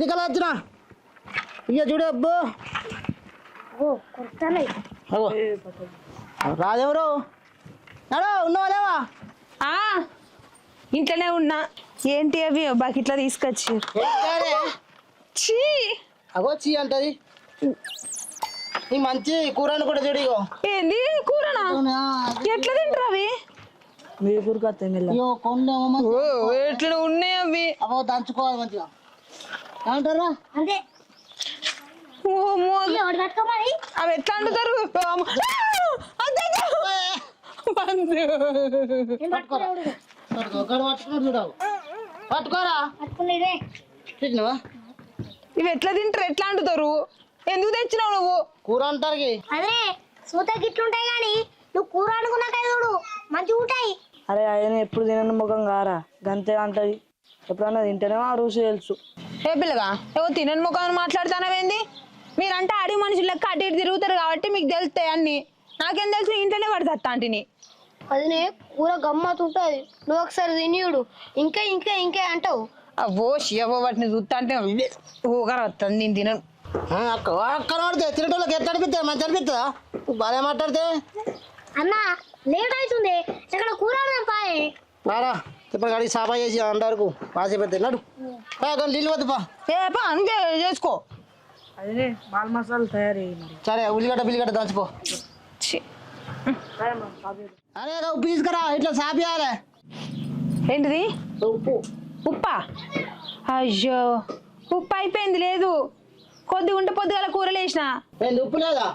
ఎన్నికలు వచ్చిన ఇక చూడు అబ్బో. రాదెవరు నడు ఉన్నావా లేవా? ఆ ఇంట్లోనే ఉన్నా. ఏంటి అవి? బకెట్లో తీసుకొచ్చి. చీ. అగో చీ అంటది. ఈ మంచి కూరని కూడా చూడు ఇగో. ఏంది? కూరనా? ఎట్లా తింటారు అవి? మీరు కూరకొస్తాయి ఎట్లా ఉన్నాయి అవి. అవో దంచుకోవాలి మంచిగా. ఏమంటారా? అంతే. అవి ఎట్లా అంటుతారు పట్టుకోరా? ఇవి ఎట్లా తింటారు? ఎట్లా అంటుతారు? ఎందుకు తెచ్చినావు నువ్వు? కూర అంటారు అదే సూత గిట్లుంటాయి కానీ నువ్వు కూర అనుకున్నాక చూడు. మంచిగా ఉంటాయి. అరే ఆయన ఎప్పుడు తినని ముఖం కారా. గంతే అంటది. ఎప్పుడన్నా తింటేనేమో ఆ రుచి తెలుసు. ఏ పిల్లగా? ఏవో తినని ముఖం మాట్లాడుతానవేంది? మీరంటే అడిగి మనుషులు లెక్క అటు ఇటు తిరుగుతారు కాబట్టి మీకు తెలుస్తాయి అన్ని. నాకేం తెలుసు? ఇంట్లోనే పడుతుంది అంటిని అదినే కూర గమ్మత్ ఉంటుంది. నువ్వు ఒకసారి తినియుడు ఇంకా ఇంకా ఇంకా అంటావు. అవో శివ వాటిని చూస్తా అంటే ఊగర వస్తుంది నేను తినను. అక్క అక్కడ పడితే తినటోళ్ళకి ఎట్లా అనిపిస్తుంది మంచి అనిపిస్తుందా బాగా మాట్లాడితే. అన్న లేట్ అవుతుంది. ఇక్కడ కూర పాయే ఇప్పుడు అడిగి సాపా చేసి అంటారు పాసి పెడితే నడు. నీళ్ళు వద్దు పా అంతే చేసుకో. అదే బాల్ మసాలా తయారు సరే ఉల్లిగడ్డ బిల్లిగడ్డ దంచిపో. ఛీ. అరే ఉప్పు తీసుకురా ఇట్లా సాపియాలే. ఏంటిది? ఉప్పు. ఉప్పా? అయ్యో ఉప్పు అయిపోయింది లేదు. కొద్దిగా ఉంటే పొద్దుగల కూరలు వేసిన. ఉప్పు లేదా?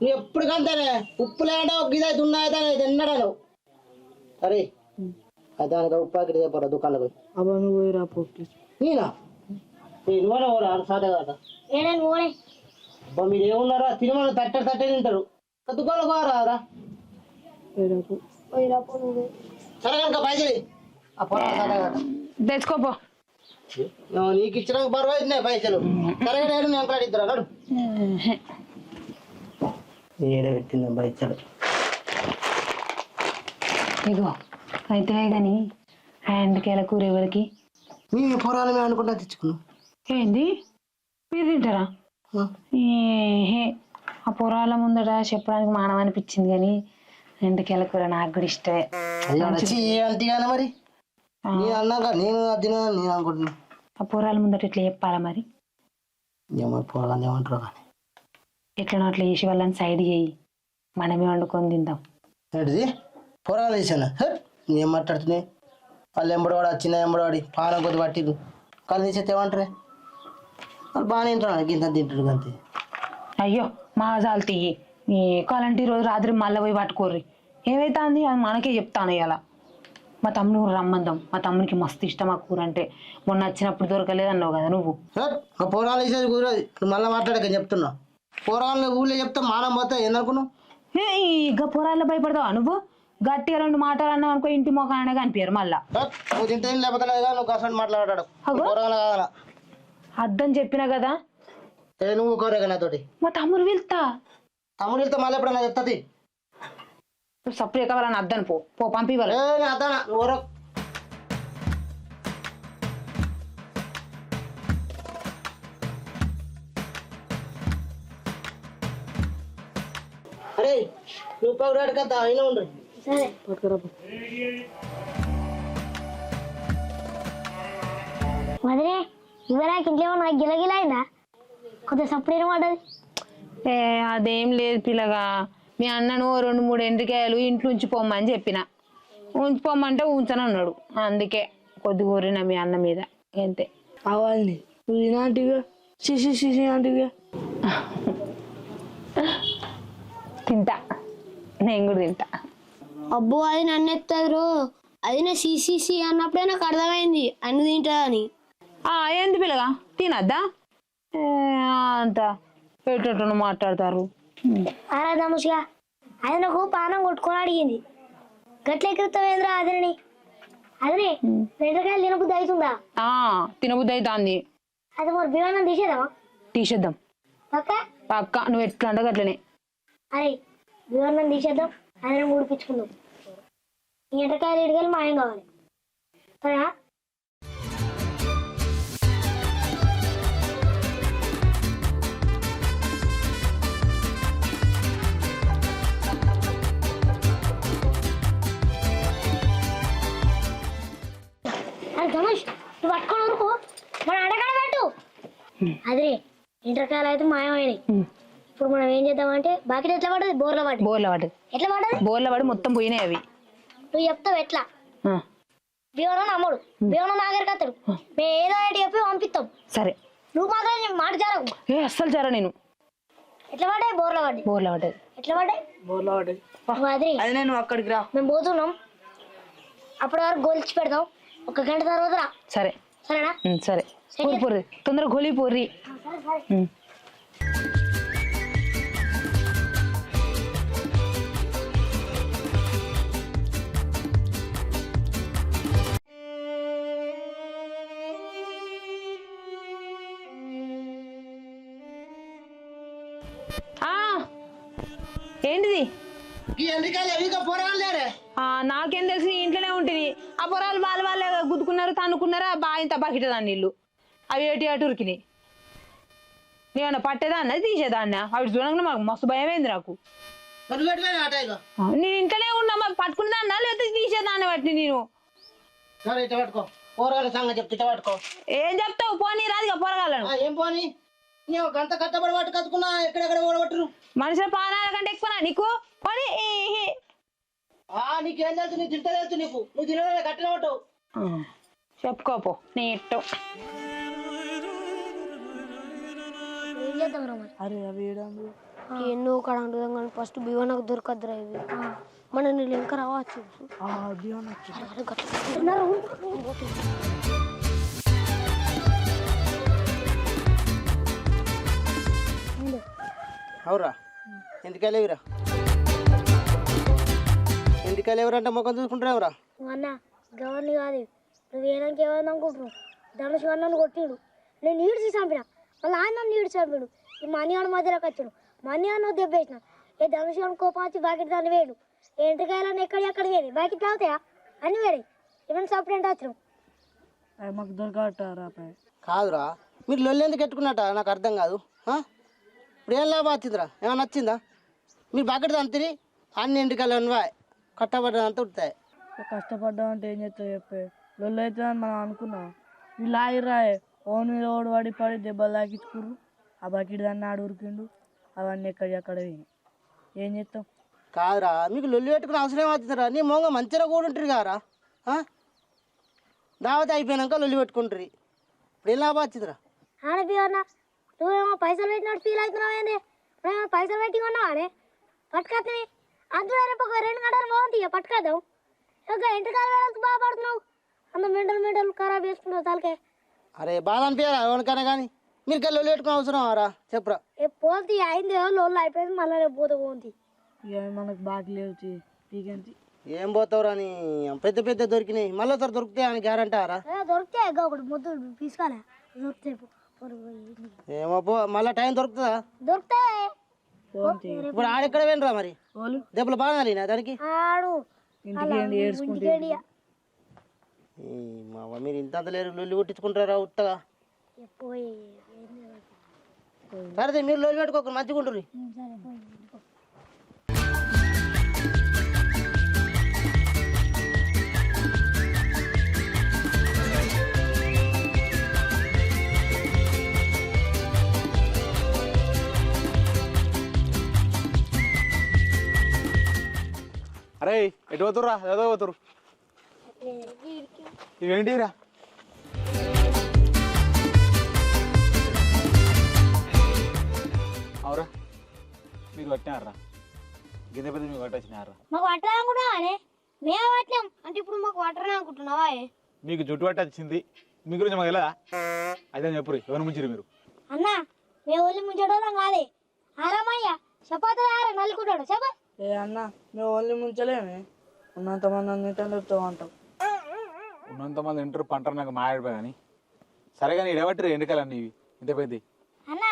నువ్వు ఎప్పుడు కంటేనే ఉప్పు లేదంటే ఒక గిదైతే ఉన్నాయితే తిన్నడాను. సరే దానికి ఉప్పు ప్యాకెట్ చెప్పరా దుకాణంలో పోయి. అబ్బా నువ్వు పోయిరా పో ప్లీజ్ నేనా? నువ్వు పోరా సాదే కదా. ఏడని అబ్బా మీరు ఏమున్నారా? తినమని తట్ట తట్టే తింటారు. దుకాణంలో పోరా పోయిరా పో. పోయిరా పో నువ్వు. సరే కనుక పైసలు ఆ పొర సాదే కదా. తెచ్చుకోపో నీకు ఇచ్చడానికి పర్వాలేదు పైసలు సరే నేను నేను కూడా ఇద్దరు అన్నాడు ఏడ పెట్టింది పైసలు ఇగో అయితే కానీ హ్యాండ్కేల కూర ఎవరికి? మీ పొరాలు మేము అనుకుంటా తెచ్చుకున్నాం ఏంది? మీరు తింటారా. ఏహే ఆ పొరాల ముందట చెప్పడానికి మానవ అనిపించింది కానీ ఎండకేల కూర నాకు కూడా ఇష్టమే. మరి? ఆ, నేను అన్నాక నేను అది తిన నేను అనుకుంటున్నా. ఆ పొరాల ముందట ఇట్లా చెప్పాలా మరి? ఏమో పోరాలు ఏమంటారు కానీ. ఎట్లనో అట్లా చేసి వాళ్ళని సైడ్ చేయి. మనమే వండుకొని తిందాం. ఏంటిది? పొరాలు వేసాను నేను మాట్లాడుతున్నాయి వాళ్ళు ఎంబడవాడు చిన్న ఎంబడవాడి పానం కొద్ది పట్టిరు కళ్ళు తీసేస్తే ఏమంటారే వాళ్ళు బాగానే తింటున్నారు. గింత తింటారు అంతే. అయ్యో మా జాలు తీయి కాలంటే రోజు రాత్రి మళ్ళీ పోయి పట్టుకోర్రి. ఏమైతుంది? అది మనకే చెప్తాను ఇలా మా తమ్ముని కూడా రమ్మందాం. మా తమ్మునికి మస్తు ఇష్టం ఆ కూర అంటే. మొన్న వచ్చినప్పుడు దొరకలేదు అన్నావు కదా నువ్వు. పోరాలు వేసేది కుదరదు నువ్వు మళ్ళీ మాట్లాడక చెప్తున్నా. పోరాలను ఊళ్ళో చెప్తే మానం పోతే ఏందనుకున్నావు ఏ, ఇక పొరాల్లో భయపడతావా నువ్వు? గట్టిగా రెండు మాటలు అన్నావు అనుకో ఇంటి మొఖం అనే కనిపించారు మళ్ళా నువ్వు తింటే లేకపోతే నువ్వు కసండి మాట్లాడాడు అర్థం చెప్పినా కదా? నువ్వు కోరేగా నాతోటి మా తమ్ముడు వెళ్తా. తమ్ముడు వెళ్తే మళ్ళీ ఎప్పుడైనా చెప్తుంది సపరేట్ కావాలని అద్దను పో. పో పంపి అద్దానా? నువ్వు. అరే నువ్వు పౌరాడు కదా అయినా ఉండు. సరే పట్టుకురా పో వదిలే ఇవరాకి ఇంట్లో ఏమన్నా గిలగిల అయిందా? కొద్దిగా సప్పుడు పడ్డది ఏ అదేం లేదు పిల్లగా. మీ అన్నను ఓ రెండు మూడు ఎండ్రికాయలు ఇంట్లో ఉంచిపోమని చెప్పిన. ఉంచిపోమంటే ఉంచను అన్నాడు. అందుకే కొద్ది కోరిన మీ అన్న మీద. అంతే. కావాలని. నువ్వు తినాంటివిగా? CC CC అంటివిగా? తింటా. నేను కూడా తింటా. అబ్బో అది నన్ను ఎత్తారు అది నా సిసిసి అన్నప్పుడే నాకు అర్థమైంది. అన్ని తింటుందని. ఆ, ఏంది పిల్లగా తినద్దా? అంత పెట్టేటట్టు మాట్లాడతారు. ఆరా దముషిగా అది నాకు పానం కొట్టుకొని అడిగింది. గట్ల ఎక్కిరుతావేంద్రా అదిని అదిని రెండుకాయలు తినబుద్ధి అవుతుందా? ఆ, తినబుద్ధి అవుతుంది. అది మరి బియ్యం తీసేదామా తీసేద్దాం. పక్క? పక్క నువ్వు ఎట్లా అంటే అట్లనే అరే బియ్యం తీసేద్దాం. അങ്ങനെ മുടിപ്പിച്ചു ഇങ്ങനത്തെ കാര്യങ്ങൾ മഴ കാണാൻ പറയാ പോ അതെ ഇന്റർ കാലായത് മായ വേണേ ఇప్పుడు మనం ఏం చేద్దామంటే బాకెట్ ఎట్లా పడ్డది? బోర్లో పడ్డది. బోర్ల పడ్డది. ఎట్లా పడ్డది? బోర్ల పడి మొత్తం పోయినాయి అవి. నువ్వు చెప్తావు ఎట్లా? ఆ, భీవనం నమ్ముడు. భీవనం నాగరికి అతడు మేము ఏదో ఒకటి చెప్పి పంపిస్తాం. సరే. నువ్వు మాత్రం మాట జరగవు ఏ అస్సలు జర నేను. ఎట్లా పడ్డాయి? బోర్లో పడ్డాయి. బోర్ల పడ్డది ఎట్లా పడ్డాయి? బోర్లో పడ్డది నువ్వు అదే నేను అక్కడికి రా. మేము పోతున్నాం. అప్పటి వరకు గోల్చి పెడతాం. ఒక గంట తర్వాత రా. సరే. సరేనా? సరే. పోరి తొందరగా గోలి పోర్రి. ఏంటిది? ఈ పోరాలు లేరే? నాకేం తెలిసి నీ ఇంట్లోనే ఉంటుంది ఆ పొరాలు వాళ్ళ వాళ్ళే గుద్దుకున్నారు తన్నుకున్నారా? బాగా ఇంత బకెట్ దాన్ని నీళ్ళు అవి ఏటి అటు ఉరికినాయి నేమన్నా పట్టేదాన్న తీసేదాన్న? అవి చూడంగానే మాకు మస్తు నాకు. ఆట ఇక ఆ, నేను ఇంట్లోనే ఉన్నా మరి పట్టుకునేదాన్నా లేకపోతే తీసేదాన్ని వాటిని నేను? ఏం చెప్తావు? పోనీ రాదుగా పొరగాలను ఏం పోని? నేను గంట కట్టబడి పట్టు కట్టుకున్నా ఎక్కడెక్కడ ఓడగొట్టరు మనుషుల పానాల కంటే ఎక్కువనా నీకు. ఆ నీకేం తెలుసు? నీకు తింటే తెలుసు నీకు. నువ్వు తినలే కట్టిన పట్టు చెప్పుకోపో నీ మరి? అరే అవి ఎన్నో కాడ కానీ ఫస్ట్ బివనకు దొరకద్దురా ఇవి. మన నీళ్ళు ఇంకా రావచ్చు అవురా. ఎందుకెళ్ళి లేవురా ఎందుకెళ్ళి ఎవరంటే ముఖం చూసుకుంటారేవరా అన్న గవర్ని కాదు నువ్వు ఏనానికి ఏమైంది అనుకుంటున్నావు? ధనుష్ అన్నను కొట్టిండు. నేను ఈడ్చి చంపిన. మళ్ళీ ఆయన నన్ను ఈడ్చి చంపిడు. ఈ మనీ అన్న మధ్యలోకి వచ్చాడు. మనీ అన్న దెబ్బేసిన ఏ ధనుష్ అన్న కోపం వచ్చి బాకెట్ దాన్ని వేడు. ఎంటకాయలన్నీ ఎక్కడి ఎక్కడ వేడి బాకెట్ తాగుతాయా అన్ని వేడి ఈవెన్ సపరేట్ వచ్చినాం అవి మాకు దొరకటారా కాదురా. మీరు లొల్లి ఎందుకు పెట్టుకున్నట్ట నాకు అర్థం కాదు? ఇప్పుడు ఏం లాభం వచ్చిందిరా ఏమైనా నచ్చిందా? మీరు బకెట్ అంతిరి అన్ని ఎంటికలు అన్నవా కట్టబడ్డ అంతా ఉడతాయి. కష్టపడ్డాం అంటే ఏం చేస్తావు చెప్పే? లొల్లు అవుతుంది అని మనం అనుకున్నాం. వీళ్ళు ఆగిరాయే ఓన్ మీద ఓడి పడి పడి దెబ్బలు తాకించుకుర్రు ఆ బకెట్ దాన్ని ఆడు ఉరికిండు. అవన్నీ ఎక్కడి అక్కడ ఏం చేస్తాం కాదురా మీకు లొల్లి పెట్టుకునే అవసరం అవుతుందిరా. నీ మొంగ మంచిగా కూడా ఉంటుంది కారా దావత్ అయిపోయినాక లొల్లి పెట్టుకుంటారు ఇప్పుడు ఏం లాభం వచ్చిందిరా నువ్వేమో పైసలు పెట్టినట్టు ఫీల్ అవుతున్నావు ఏంది? నువ్వేమో పైసలు పెట్టి కొన్నావాడే పట్టుకొస్తాయి అందులో రేపు ఒక రెండు గంటలు బాగుంది ఇక పట్టుకొద్దాం. ఇంకా ఎంటకాల వేళకు బాగా పడుతున్నావు అంత మెంటల్ మెంటల్ ఖరాబ్ చేసుకున్నావు తలకే. అరే బాధ అనిపించరా ఎవరికైనా కానీ మీరు ఇక్కడ లొల్లి పెట్టుకునే అవసరం రా చెప్పురా. ఏ పోతే అయింది లోన్లు అయిపోయింది మళ్ళీ రేపు పోతే పోతుంది ఇక మనకు బాకీ లేవు పీకెంతి. ఏం పోతావురా అని పెద్ద పెద్ద దొరికినాయి. మళ్ళీ దొరికితే అని గ్యారంటీ రా ఏ, దొరికితే ఇంకా ఒకటి ముద్దు తీసుకోలే దొరికితే. ఏమో పో మళ్ళీ టైం దొరుకుతుందా? దొరికితే పోంతి ఇప్పుడు ఆడెక్కడ పోయినరా మరి? దెబ్బలు బాగా దానికి? మావ మీరు ఇంత అంత లేరు లొల్లి కొట్టించుకుంటారా ఉత్తగా? పోయి సరే మీరు లొల్లి పెట్టుకోక మంచిగా ఉంటుంది అరే ఎటు పోతుర్రా ఏదో పోతురు ఇవేంటిరా అవురా మీరు పట్టినారా గిన్నె పెద్ద మీకు పట్టొచ్చినారా మాకు పట్టరా అనుకుంటున్నావా మేము పట్టినాం. అంటే ఇప్పుడు మాకు పట్టరా అనుకుంటున్నావా మీకు జుట్టు పట్టొచ్చింది మీ గురించి మాకు ఎలా అయితే చెప్పురు ఎవరు ముంచిరు మీరు? అన్న మేము ఒళ్ళు ముంచడం కాదే. ఆరామయ్య చపాతీ ఆరా నలుకుంటాడు చెప్ప. ఏ అన్న మేము ఓన్లీ ముంచలేమే? ఉన్నంత మంది అన్నింటి చెప్తావు అంటాం ఉన్నంత మంది ఇంటర్ పంటరు నాకు మాడిపోయి కానీ సరే కానీ ఇడబట్టిరు ఎండకాలన్నీ ఇవి. ఇంత పెద్ద. అన్న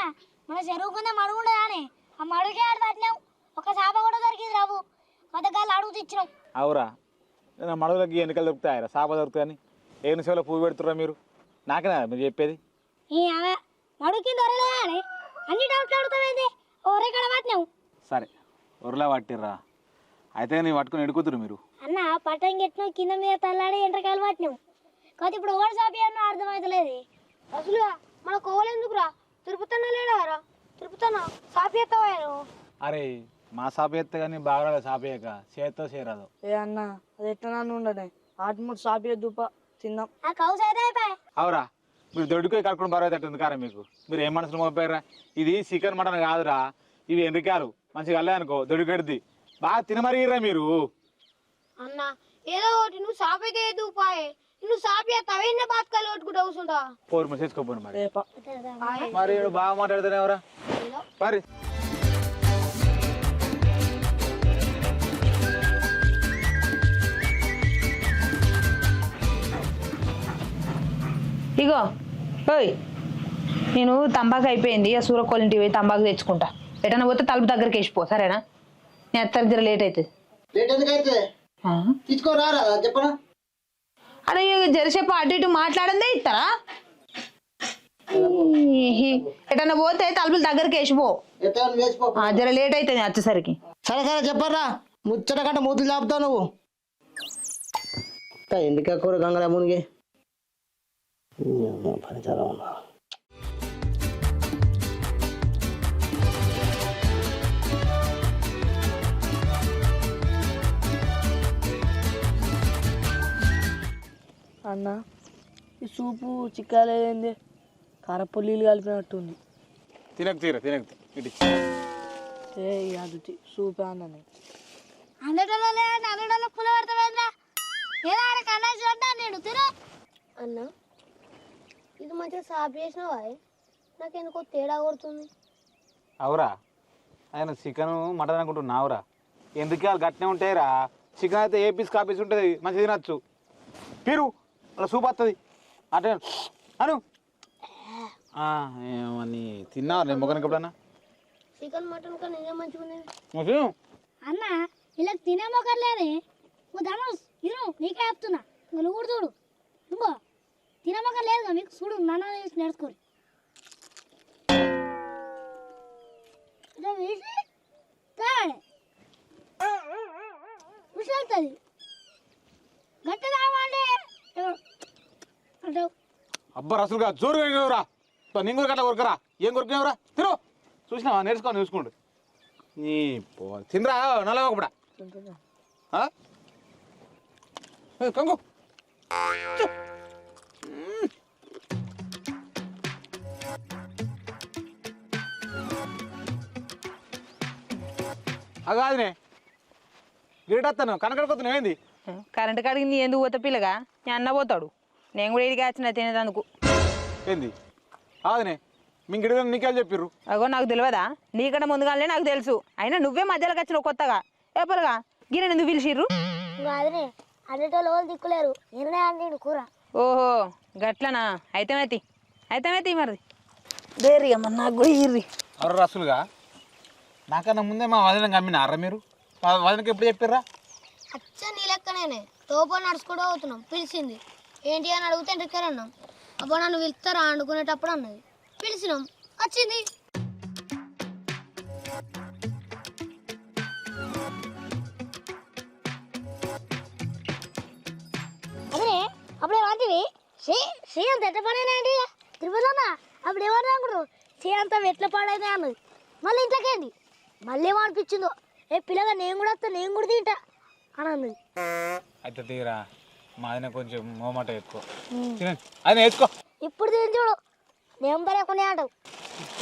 మన చెరువు కింద మడుగు ఉండదా అని ఆ మడుగుకే ఆడ పట్టినాం. ఒక చేప కూడా దొరికింది రాబు కొత్తగాళ్ళు అడుగు తెచ్చినాం. అవురా. నా మడవలకి ఎన్నికలు దొరుకుతాయరా సాప దొరుకుతాయని ఏ నిమిషంలో పువ్వు పెడుతుర్రా మీరు? నాకేనా మీరు చెప్పేది? ఈ మడుగు కింద దొరకలేదా అని? అన్ని డౌట్లు అడుగుతామైంది ఓరే కడ సరే. ఉర్లా పట్టిర్రా. అయితే నేను పట్టుకుని ఎడుకుతురు మీరు? అన్న పట్టం కెట్టినాం కింద మీద తల్లాడి ఎంటకాయలు పట్టినాం. కాదు ఇప్పుడు ఎవరు సాపి అన్న అర్థమవుతలేదు అసలు మన కోవలు ఎందుకురా? తిరుపతన్న లేడారా తిరుపతన్న సాపి ఎత్తవాను అరే మా సాప ఎత్తే కానీ బాగా సాపేయక చేత్తో చేరదు. ఏ అన్న అది ఎట్లా నన్ను ఉండనే. ఆటముడు సాపి దుప్ప తిందాం. ఆ కౌస్ అయితే అయిపోయి అవురా మీరు దొడ్డుకొని కడుక్కుని బరువు తట్టుంది కారా మీకు? మీరు ఏం మనసులు మోపారా ఇది చికెన్ మటన్ కాదురా ఇవి ఎండ్రికాయలు. మంచిగా వెళ్ళే అనుకో దొడ్డుకెడిది బాగా తినమరిగిరా మీరు. అన్న ఏదో ఒకటి నువ్వు సాపికే దూపాయే నువ్వు సాపి తవైన బాత్కాలు కొట్టుకుంటూ కూర్చుంటా. పోరు మరి చేసుకోపోను మరి. మరి ఈడు బాగా మాట్లాడుతానే ఎవరా మరి ఇగో ఓయ్ నేను తంబాకు అయిపోయింది ఆ సూరకోళ్ళ ఇంటికి పోయి తంబాకు తెచ్చుకుంటా. ఎటన్నా పోతే తలుపు దగ్గరికి వేసిపో సరేనా? నేను అత్తరికి జర లేట్ అవుతుంది లేట్ ఎందుకైతే ఆ? తీసుకోరారా చెప్పనా? అరే జరసేపు అటు ఇటు మాట్లాడిందే ఇస్తారా ఎటన్నా పోతే తలుపుల దగ్గరికి వేసిపో. జర లేట్ అవుతుంది వచ్చేసరికి. సరే సరే చెప్పరా ముచ్చట కంటే మూతులు చాపుతావు నువ్వు. ఎందుక కూర గంగల మునిగి? పని చాలా ఉన్నా అన్న ఈ సూపు చిక్కాలేదేంది కారపొల్లీలు కలిపినట్టుంది. తినకు తీర తినకు ఇటు ఏ అది సూపే అన్నని అందటంలో లేదంటే అందటంలో పుల పెడతావేంద్రా ఏదో ఆడ కన్నాసి అంటే నేను తిన. అన్న ఇది మంచిగా సాపి చేసినావా నాకు ఎందుకో తేడా కొడుతుంది. అవురా ఆయన చికెన్ మటన్ అనుకుంటున్నావురా. ఎందుకు వాళ్ళు గట్టినే ఉంటాయిరా చికెన్ అయితే ఏ పీస్ కా పీస్ ఉంటుంది? మంచిగా తినచ్చు. పీరు అలా సూప్ వస్తుంది అటే అను. ఆ, ఏమని తిన్నావు? నేను మొగనికి ఎప్పుడన్నా? చికెన్ మటన్ కన్నా ఇదే మంచిగా ఉంది మంచిగా అన్న ఇలా తినే మొక్కర్లేదే ఓ ధనుష్ ఇరు నీకే చెప్తున్నా. ఇంకా నువ్వు కూడా చూడు. నువ్వు తినే లేదు మీకు? చూడు నాన్న నేర్చుకోరు. వేసి తాడే. వెళ్తుంది. గట్టి అబ్బా రసులుగా జోరుగా ఎగిరేవురా. నేను కూడా గట్ల కొరకరా ఏం కొరికినావురా తిరు చూసినావా? నేర్చుకో చూసుకోండి నీ పో తినరా? నల్లగా కంగు. అగాదినే. గిరిటత్తాను కనకడకొత్తున్నావు ఏంది? కరెంట్ కాడికి నీ ఎందుకు పోతా పిల్లగా? నేను అన్న పోతాడు. నేను కూడా ఇడికి వచ్చిన తినేదందుకు ఏంది? ఆదినే మీ గిడిగా నీకేళ్ళు చెప్పిర్రు? అగో నాకు తెలియదా? నీకన్నా ముందుగానే నాకు తెలుసు. అయినా నువ్వే మధ్యలోకి వచ్చినావు కొత్తగా. ఏపలుగా గిన్నె ఎందుకు పిలిచిర్రు? అదినే అన్నిటోళ్ళు దిక్కులేరు. నేనే అండి కూర. ఓహో గట్లనా? అయితేమైతి అయితేమైతి మరి దేరి అమ్మ నాకు కూడా ఇర్రి ఎవరు రసులుగా నాకన్నా ముందే మా వదిన కమ్మినారా మీరు? వదినకి ఎప్పుడు చెప్పిర్రా? అచ్చ నీ నడుచుకుంటూ అవుతున్నాం పిలిచింది. ఏంటి అని అడిగితే రిక్కర్ అన్నాం. అప్పుడు నన్ను పిలుస్తారా అనుకునేటప్పుడు అన్నది. పిలిచినాం. వచ్చింది. అదే అప్పుడు ఏమంటివి శ్రీ శ్రీ అంత ఎట్ల పడైనా తిరుపతి అన్న అప్పుడు ఏమన్నా అనుకుంటారు? శ్రీ అంత ఎట్ల పాడైనా అన్నది. మళ్ళీ ఇంట్లోకేంటి మళ్ళీ ఏమనిపించిందో? ఏ పిల్లగా నేను కూడా వస్తా నేను కూడా తింటా. అని అన్నది అయితే తీరా మా ఆయన కొంచెం మోమాట ఎక్కువ. తినండి ఆయన వేసుకో. ఇప్పుడు తిని చూడు. నేను పడకుండా అంటావు.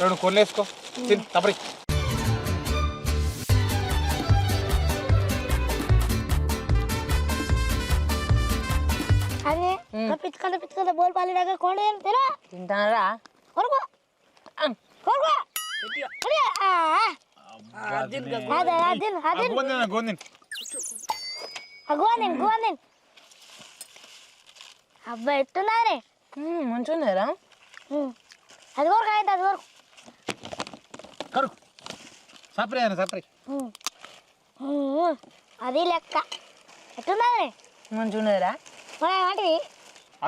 రెండు కొన్ని వేసుకో. తిని తప్పరి అదే పిచ్చుకుంట పిచ్చుకుంట బోల్ పాలి దగ్గర కొండ తెరా తింటానరా? కొరుకో కొరుకో అదే, ఆ, ఆ. అదే అదే అదే. గోందిన్ గోందిన్ అబ్బా ఎట్టున్నారే మంచిగా ఉన్నారా అది వరకు అయింది అది వరకు. కరు. సపరి ఆయన సపరి. అది లెక్క. ఎట్టున్నది మంచిగా ఉన్నారా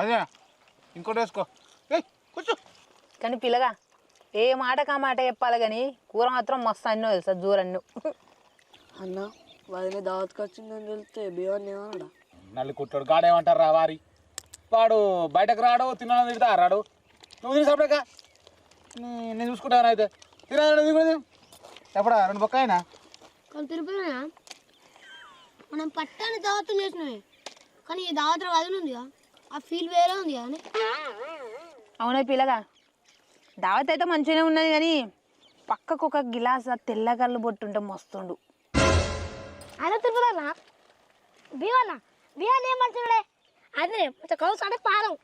అదే ఇంకోటి వేసుకో. ఏయ్ కూర్చో. కానీ పిల్లగా ఏ మాటకా మాట చెప్పాలి కానీ కూర మాత్రం మస్తు అన్నో తెలుసా జూరన్ను. అన్న. వదిలే దావత్కి వచ్చిందని తెలిస్తే బియ్యాన్ని ఏమన్నా నల్లి కుట్టాడు గాడేమంటారా వారి? వాడు బయటకు రాడు తిన్నాను తిడతా రాడు. నువ్వు తిని సపడక నేను చూసుకుంటాను అయితే. తినా ఎప్పుడా? రెండు బొక్క అయినా కానీ తిరుపతి మనం పట్టాన్ని దావతులు చేసినవి. కానీ ఈ దావతుల వదిలి ఉందిగా. ఆ ఫీల్ వేరే ఉంది కానీ అవునా పిల్లగా. దావత్ అయితే మంచిగానే ఉన్నది కానీ పక్కకు ఒక గిలాస్ తెల్ల కళ్ళు బొట్టుంటే మస్తుండు. అదే తిరుపతి అన్న. భీమన్న భీమన్న ఏం మంచిదే అదే కొంచెం కౌసు అంటే పారం.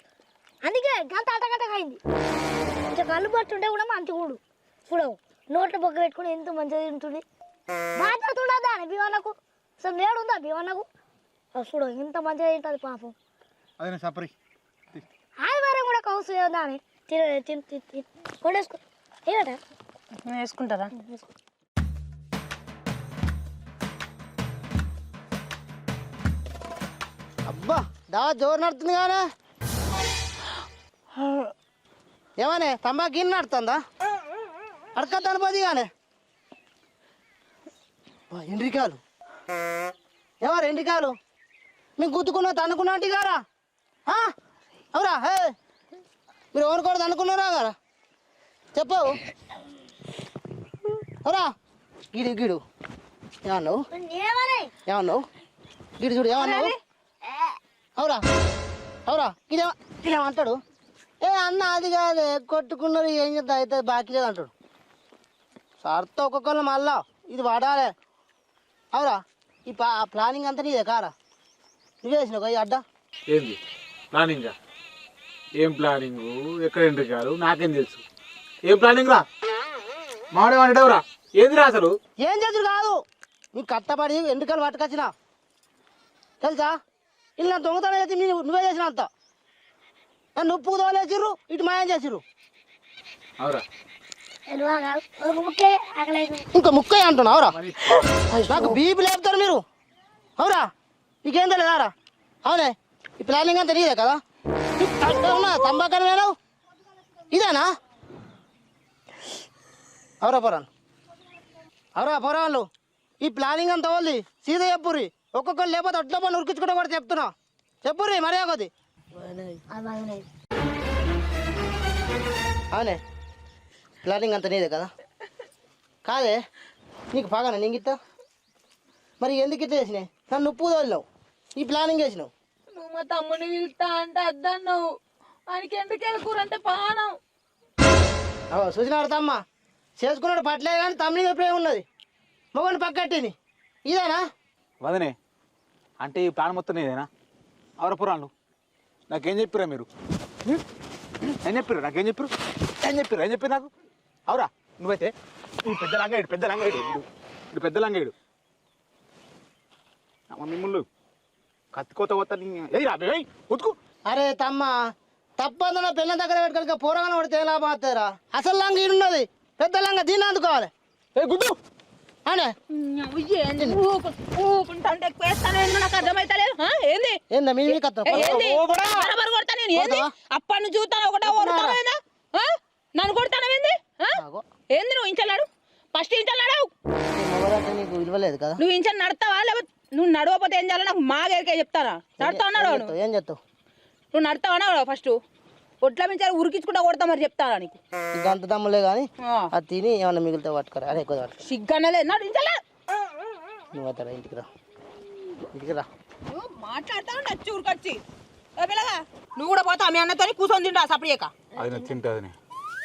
అందుకే గంట అటగంట అయింది. కొంచెం కళ్ళు పట్టుంటే కూడా మంచి కూడు చూడవు. నోట్లో బొగ్గ పెట్టుకుని ఎంత మంచిగా తింటుంది మాట్లాడుతుండదా అని భీమన్నకు అసలు నేడు ఉందా భీమన్నకు అసలు చూడు ఇంత మంచిగా తింటుంది పాపం. అదే నేను సపరి. ఆదివారం కూడా కౌసు ఏదా అని తిన తిని కొడేసుకో. ఏమట? వేసుకుంటారా అబ్బా దావా జోరు నడుతుంది కానీ ఏమనే తంబాకు గిన్నె నడుతుందా? అడకద్దాను పోది కానీ ఎండ్రికాయలు ఎవరు ఎండ్రికాయలు మీకు గుద్దుకున్నా తన్నుకున్నా అంటే గారా? అవురా హే మీరు ఎవరు కూడా తన్నుకున్నారా గారా? చెప్పావు. అవురా గిడు గిడు. ఏమన్నావు? ఏమని? ఏమన్నావు? గిడు చూడు ఏమన్నావు? అవురా అవురా ఇదేమో ఇదేమంటాడు ఏ అన్న అది కాదే కొట్టుకున్నారు ఏం చేద్దాం అయితే బాకీ లేదు అంటాడు. సార్తో ఒక్కొక్కరు మళ్ళా ఇది వాడాలి. అవురా ఈ పా ప్లానింగ్ అంతా నీదే కారా? నువ్వే వేసినావు ఈ అడ్డ? ఏంది? ప్లానింగ్? ఏం ప్లానింగ్? ఎక్కడ ఎంట్రికారు నాకేం తెలుసు. ఏం ప్లానింగ్ రా? మాడే వాడేవరా ఏంది రా అసలు? ఏం చేతుడు కాదు. నీ కట్టపడి ఎండుకలు పట్టుకొచ్చిన. తెలుసా? ఇలా దొంగతనం చేసి మీరు నువ్వే చేసిన అంత? నన్ను ఉప్పు తోలేసిర్రు ఇటు మాయం చేసిర్రు. ముక్కే ఇంకా ముక్కయ్య అంటున్నా అవురా? నాకు బీపీ లేపుతారు మీరు. అవురా? నీకేం తెలియదారా అవునే? ఈ ప్లానింగ్ అంతా నీదే కదా? తంబాకని వేనావు ఇదేనా? అవురా పోరాను. అవురా పోరాళ్ళు ఈ ప్లానింగ్ అంతా వాళ్ళది సీదా చెప్పుర్రి. ఒక్కొక్కరు లేకపోతే అట్లా పని ఉరికించుకుంటా కూడా చెప్తున్నా. చెప్పుర్రి మరే కొద్ది. అవునే. ప్లానింగ్ అంతా నీదే కదా. కాదే నీకు బాగానే నీకు ఇస్తా మరి ఎందుకు ఇట్లా చేసినాయి? నన్ను ఉప్పు తోలినావు. ఈ ప్లానింగ్ చేసినావు. నువ్వు మా తమ్ముని పిలుస్తా అంటే అద్దన్నావు. ఆయనకి ఎందుకు వెళ్ళకూర అంటే పానం? అవో చూసినాడు తమ్మ చేసుకున్నాడు పట్టలేదు కానీ తమ్ముని ఎప్పుడే ఉన్నది. మగని పక్కట్టింది ఇదేనా? వదనే అంటే ఈ ప్లాన్ మొత్తం నీదేనా? అవర పురాణాలు. నాకేం చెప్పిరా మీరు? ఏం చెప్పిరు నాకేం చెప్పిరు ఏం చెప్పిరు ఏం చెప్పిరు నాకు? అవురా నువ్వైతే? ఈ పెద్ద లంగాడు పెద్ద లంగాడు ఇప్పుడు పెద్ద లంగాడు మిమ్మల్ని కత్తికోత ఏ ఏయ్ ఉతుకు. అరే తమ్మ తప్పందులో పిల్లల దగ్గర పెట్టుకోలేక పూరగానే పడితే ఎలా బాగుతారా అసలు లంగ ఈడున్నది. పెద్ద లంగ దీన్ని అందుకోవాలి ఏ గుద్దు అనే ఊకుంటే ఎక్కువ వేస్తాను నాకు అర్థమైతలేదు ఆ? ఏంది? ఏందా? మీ మీకు ఏ, ఏంది? బరాబర్ కొడతా నేను. ఏంది? చూస్తాను? ఒకటే కొడతాను నన్ను కొడతాను ఏంది? ఏంది నువ్వు ఇంచలాడు ఫస్ట్ ఇంచలాడు మొగలంటే నీకు విలువలేదు కదా. నువ్వు ఇంచలు నడతావా? లేకపోతే నువ్వు నడవకపోతే ఏం చేయాలో? నాకు మా గేరికే చెప్తానా నడతావు ఏం నడవను చెప్తావు? ఏం చెప్తావు? నువ్వు నడతావా ఫస్ట్? ఒట్ల మించాలి ఉరికించుకుంటా కొడతా మరి చెప్తానా నీకు? ఇక అంత దమ్ములే కానీ. అది తిని ఏమన్నా మిగిలితే పట్టుకోరా. అదే ఎక్కువ పట్టుకో. సిగ్గనలే నడు ఇంచలే నువ్వు అవుతారా ఇంటికి రా. ఇంటికి రా. నువ్వు మాట్లాడతావు నచ్చి ఊరికొచ్చి ఏ పిల్లగా నువ్వు కూడా పోతావు? మీ అన్నతో కూర్చొని తింటా సపడియక అది నాకు తింటుంది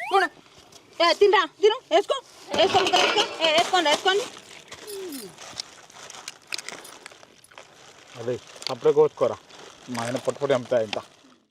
చూడు ఏ తింటా తిను వేసుకో. వేసుకో ముక్కలు వేసుకో. ఏ, వేసుకోండి వేసుకోండి. అదే అప్పుడే కోసుకోరా మా ఆయన పొట్టు పొట్టి అమ్ముతా ఇంత.